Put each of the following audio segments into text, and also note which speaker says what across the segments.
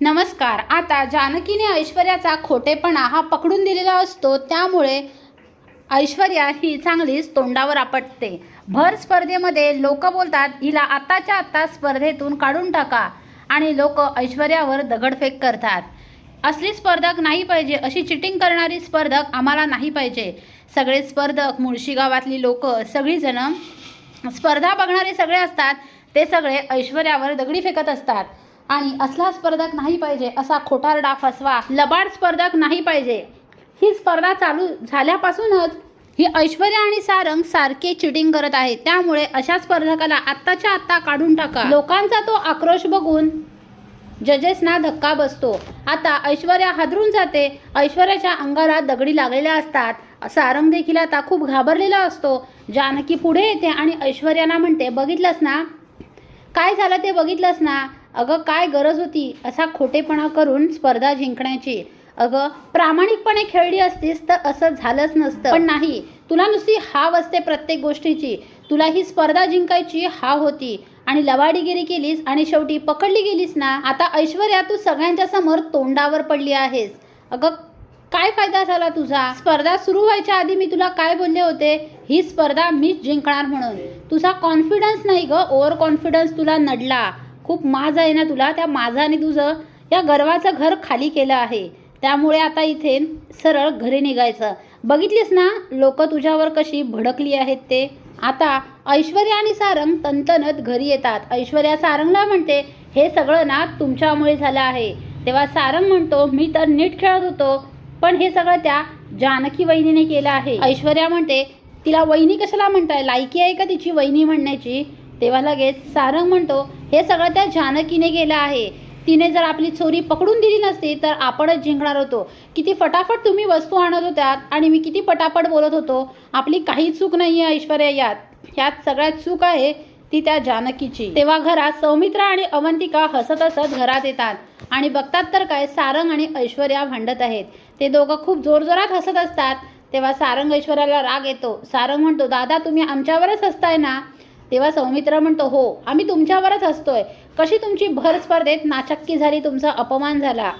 Speaker 1: नमस्कार. आता जानकीने ऐश्वर्याचा खोटेपणा हा पकडून दिलेला असतो त्यामुळे ऐश्वर्या ही चांगलीच तोंडावर आपटते. भर स्पर्धेमध्ये लोक बोलतात हिला आताच्या आत्ता स्पर्धेतून काढून टाका. आणि लोक ऐश्वर्यावर दगडफेक करतात. असली स्पर्धक नाही पाहिजे अशी चिटिंग करणारी स्पर्धक आम्हाला नाही पाहिजे. सगळे स्पर्धक मुळशी गावातली लोक सगळीजणं स्पर्धा बघणारे सगळे असतात ते सगळे ऐश्वर्यावर दगडी फेकत असतात. आणि असला स्पर्धक नाही पाहिजे असा खोटारडा फसवा लबाड स्पर्धक नाही पाहिजे. ही स्पर्धा चालू झाल्यापासूनच ही ऐश्वर्या आणि सारंग सारखे चिटिंग करत आहे त्यामुळे अशा स्पर्धकाला आत्ताच्या आत्ता काढून टाका. लोकांचा तो आक्रोश बघून जजेसना धक्का बसतो. आता ऐश्वर्या हादरून जाते. ऐश्वर्याच्या अंगाला दगडी लागलेल्या असतात. सारंग देखील आता खूप घाबरलेला असतो. जानकी पुढे येते आणि ऐश्वर्याला म्हणते बघितलंस ना? काय झालं ते बघितलंस ना? अगं काय गरज होती? असा खोटेपणा करून स्पर्धा जिंकण्याची. अगं प्रामाणिकपणे खेळली असतीस तर असं झालंच नसतं. पण नाही तुला नुसती हाव असते प्रत्येक गोष्टीची. तुला ही स्पर्धा जिंकायची हाव होती. आणि लवाडीगिरी केलीस आणि शेवटी पकडली गेलीस ना आता ऐश्वर्या तू सगळ्यांच्या समोर तोंडावर पडली आहेस. अगं काय फायदा झाला तुझा? स्पर्धा सुरू व्हायच्या आधी मी तुला काय बोलले होते? ही स्पर्धा मीच जिंकणार म्हणून. तुझा कॉन्फिडन्स नाही ग ओव्हर कॉन्फिडन्स तुला नडला. खूप माज आहे ना तुला? त्या माझाने तुझं या गर्वाचं घर खाली केलं आहे. त्यामुळे आता इथे सरळ घरी निघायचं. बघितलीस ना लोक तुझ्यावर कशी भडकली आहेत ते? आता ऐश्वर्या आणि सारंग तंतनत घरी येतात. ऐश्वर्या सारंगला म्हणते हे सगळं ना तुमच्यामुळे झालं आहे. तेव्हा सारंग म्हणतो मी तर नीट खेळत होतो पण हे सगळं त्या जानकी वहिनीने केलं आहे. ऐश्वर्या म्हणते तिला वहिनी कशाला म्हणताय? लायकी आहे का तिची वहिनी म्हणण्याची? तेव्हा लगेच सारंग म्हणतो हे सगळं त्या जानकीने केलं आहे. तिने जर आपली चोरी पकडून दिली नसती तर आपणच जिंकणार होतो. किती फटाफट तुम्ही वस्तू आणत होत्यात आणि मी किती पटापट बोलत होतो. आपली काही चूक नाही आहे ऐश्वर्या यात. ह्यात सगळ्यात चूक आहे ती त्या जानकीची. तेव्हा घरात सौमित्रा आणि अवंतिका हसत हसत घरात येतात. आणि बघतात तर काय सारंग आणि ऐश्वर्या भांडत आहेत. ते दोघं खूप जोरजोरात हसत असतात. तेव्हा सारंग ऐश्वर्याला राग येतो. सारंग म्हणतो दादा तुम्ही आमच्यावरच हसताय ना? तेव्हा सौमित्र म्हणतो हो आम्ही तुमच्यावरच असतोय कशी तुमची भर स्पर्धेत नाचक्की झाली तुमचा अपमान झाला?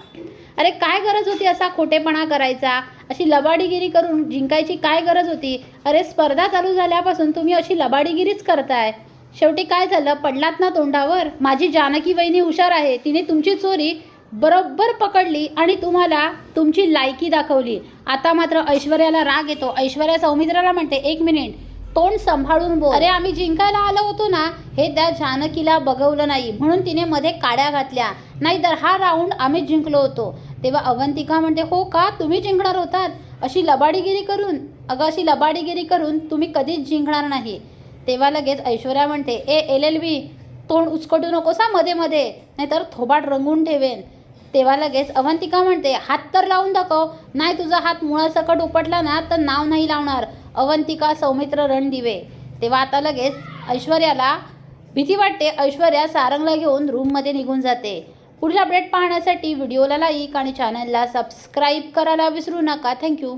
Speaker 1: अरे काय गरज होती असा खोटेपणा करायचा? अशी लबाडीगिरी करून जिंकायची काय गरज होती? अरे स्पर्धा चालू झाल्यापासून तुम्ही अशी लबाडीगिरीच करताय. शेवटी काय झालं? पडलात ना तोंडावर? माझी जानकी वहिनी हुशार आहे. तिने तुमची चोरी बरोबर पकडली आणि तुम्हाला तुमची लायकी दाखवली. आता मात्र ऐश्वर्याला राग येतो. ऐश्वर्या सौमित्राला म्हणते एक मिनिट. तोंड सांभाळून बोल. अरे आम्ही जिंकायला आलो होतो ना हे त्या जानकीला बघवलं नाही. म्हणून तिने मध्ये काड्या घातल्या. नाहीतर हा राऊंड आम्ही जिंकलो होतो. तेव्हा अवंतिका म्हणते हो का? तुम्ही जिंकणार होतात? अशी लबाडीगिरी करून अगं अशी लबाडीगिरी करून तुम्ही कधीच जिंकणार नाही. तेव्हा लगेच ऐश्वर्या म्हणते ए एल एल बी तोंड उचकटू नकोस हा मध्ये मध्ये. नाहीतर थोबाड रंगून ठेवेन. तेव्हा लगेच अवंतिका म्हणते हात तर लावून दाखव. नाही तुझा हात मुळासकट उपटला ना तर नाव नाही लावणार. अवंतिका सौमित्र रणदिवे. तेव्हा आता लगेच ऐश्वर्याला भीती वाटते. ऐश्वर्या सारंगला घेऊन रूममध्ये निघून जाते. पुढील अपडेट पाहण्यासाठी व्हिडिओला लाईक आणि चॅनलला सबस्क्राईब करायला विसरू नका. थँक्यू